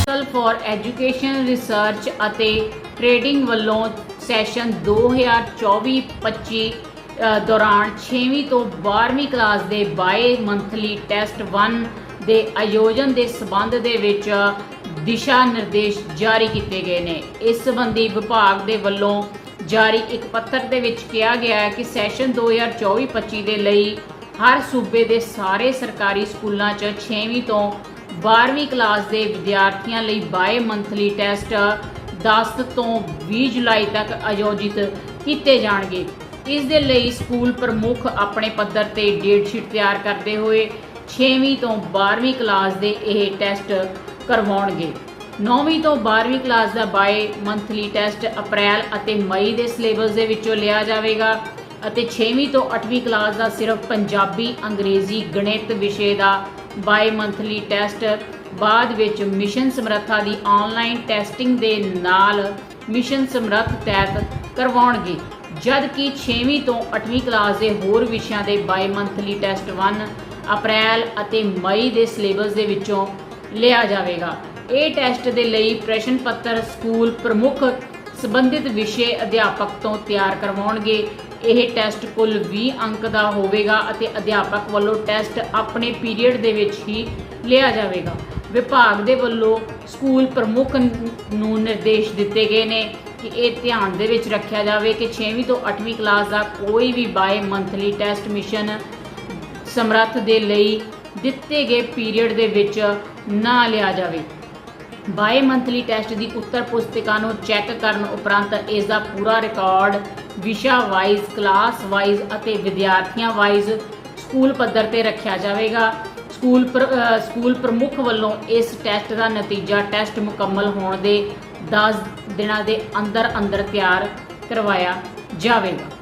Council for education research ਅਤੇ trading ਵੱਲੋਂ session 2024-25 ਅ, ਦੌਰਾਨ 6ਵੀਂ ਤੋਂ 12ਵੀਂ ਕਲਾਸ ਦੇ ਬਾਏ ਮੰਥਲੀ ਟੈਸਟ 1 ਦੇ ਆਯੋਜਨ ਦੇ ਸਬੰਧ ਦੇ ਵਿੱਚ ਦਿਸ਼ਾ ਨਿਰਦੇਸ਼ ਜਾਰੀ ਕੀਤੇ ਗਏ ਨੇ। ਇਸ ਸੰਬੰਧੀ ਵਿਭਾਗ ਦੇ ਵੱਲੋਂ ਜਾਰੀ ਇੱਕ ਪੱਤਰ ਦੇ ਵਿੱਚ ਕਿਹਾ ਗਿਆ ਹੈ ਕਿ ਸੈਸ਼ਨ 2024-25 ਦੇ ਲਈ ਹਰ ਸੂਬੇ ਦੇ ਸਾਰੇ ਸਰਕਾਰੀ ਸਕੂਲਾਂ 'ਚ 6ਵੀਂ ਤੋਂ 12ਵੀਂ ਕਲਾਸ ਦੇ ਵਿਦਿਆਰਥੀਆਂ ਲਈ ਬਾਏ ਮੰਥਲੀ ਟੈਸਟ 10 ਤੋਂ 20 ਜੁਲਾਈ ਤੱਕ ਆਯੋਜਿਤ ਕੀਤੇ ਜਾਣਗੇ। ਇਸ ਦੇ ਲਈ ਸਕੂਲ ਪ੍ਰਮੁੱਖ ਆਪਣੇ ਪੱਧਰ ਤੇ ਡੇਟ ਸ਼ੀਟ ਤਿਆਰ ਕਰਦੇ ਹੋਏ 6ਵੀਂ ਤੋਂ 12ਵੀਂ ਕਲਾਸ ਦੇ ਇਹ ਟੈਸਟ ਕਰਵਾਉਣਗੇ। 9ਵੀਂ ਤੋਂ 12ਵੀਂ ਕਲਾਸ ਦਾ ਬਾਏ ਮੰਥਲੀ ਟੈਸਟ ਅਪ੍ਰੈਲ ਅਤੇ ਮਈ ਦੇ ਸਿਲੇਬਸ ਦੇ ਵਿੱਚੋਂ ਲਿਆ ਜਾਵੇਗਾ ਅਤੇ 6ਵੀਂ ਤੋਂ 8ਵੀਂ ਕਲਾਸ ਦਾ ਸਿਰਫ ਪੰਜਾਬੀ, ਅੰਗਰੇਜ਼ੀ, ਗਣਿਤ ਵਿਸ਼ੇ ਦਾ ਬਾਈ ਮੰਥਲੀ ਟੈਸਟ ਬਾਅਦ ਵਿੱਚ ਮਿਸ਼ਨ ਸਮਰੱਥਾ ਦੀ ਆਨਲਾਈਨ ਟੈਸਟਿੰਗ ਦੇ ਨਾਲ ਮਿਸ਼ਨ ਸਮਰੱਥ ਤਹਿਤ ਕਰਵਾਉਣਗੇ। ਜਦ ਕਿ 6ਵੀਂ ਤੋਂ 8ਵੀਂ ਕਲਾਸ ਦੇ ਹੋਰ ਵਿਸ਼ਿਆਂ ਦੇ ਬਾਈ ਮੰਥਲੀ ਟੈਸਟ 1 ਅਪ੍ਰੈਲ ਅਤੇ ਮਈ ਦੇ ਸਿਲੇਬਸ ਦੇ ਵਿੱਚੋਂ ਲਿਆ ਜਾਵੇਗਾ। ਇਹ ਟੈਸਟ ਦੇ ਲਈ ਪ੍ਰਸ਼ਨ ਪੱਤਰ, ਸਕੂਲ ਪ੍ਰਮੁੱਖ ਸੰਬੰਧਿਤ ਵਿਸ਼ੇ ਅਧਿਆਪਕ ਤੋਂ ਤਿਆਰ ਕਰਵਾਉਣਗੇ। ਇਹ ਟੈਸਟ ਕੁੱਲ 20 ਅੰਕ ਦਾ ਹੋਵੇਗਾ ਅਤੇ ਅਧਿਆਪਕ ਵੱਲੋਂ ਟੈਸਟ ਆਪਣੇ ਪੀਰੀਅਡ ਦੇ ਵਿੱਚ ਹੀ ਲਿਆ ਜਾਵੇਗਾ। ਵਿਭਾਗ ਦੇ ਵੱਲੋਂ ਸਕੂਲ ਪ੍ਰਮੁੱਖ ਨੂੰ ਨਿਰਦੇਸ਼ ਦਿੱਤੇ ਗਏ ਨੇ ਕਿ ਇਹ ਧਿਆਨ ਦੇ ਵਿੱਚ ਰੱਖਿਆ ਜਾਵੇ ਕਿ 6ਵੀਂ ਤੋਂ 8ਵੀਂ ਕਲਾਸ ਦਾ ਕੋਈ ਵੀ ਬਾਏ ਮੰਥਲੀ ਟੈਸਟ ਮਿਸ਼ਨ ਸਮਰੱਥ ਦੇ ਲਈ ਦਿੱਤੇ ਗਏ ਪੀਰੀਅਡ ਦੇ ਵਿੱਚ ਨਾ ਲਿਆ ਜਾਵੇ। ਬਾਏ ਮੰਥਲੀ ਟੈਸਟ ਦੀ ਉੱਤਰ ਪੁਸਤਿਕਾ ਨੂੰ ਚੈੱਕ ਕਰਨ ਉਪਰੰਤ ਇਸ ਦਾ ਪੂਰਾ ਰਿਕਾਰਡ ਵਿਸ਼ਾ ਵਾਈਜ਼, ਕਲਾਸ ਵਾਈਜ਼ ਅਤੇ ਵਿਦਿਆਰਥੀਆਂ ਵਾਈਜ਼ ਸਕੂਲ ਪੱਧਰ ਤੇ ਰੱਖਿਆ ਜਾਵੇਗਾ। ਸਕੂਲ ਪ੍ਰ- ਸਕੂਲ ਪ੍ਰਮੁੱਖ ਵੱਲੋਂ ਇਸ ਟੈਸਟ ਦਾ ਨਤੀਜਾ ਟੈਸਟ ਮੁਕੰਮਲ ਹੋਣ ਦੇ 10 ਦਿਨਾਂ ਦੇ ਅੰਦਰ ਅੰਦਰ ਤਿਆਰ ਕਰਵਾਇਆ ਜਾਵੇਗਾ।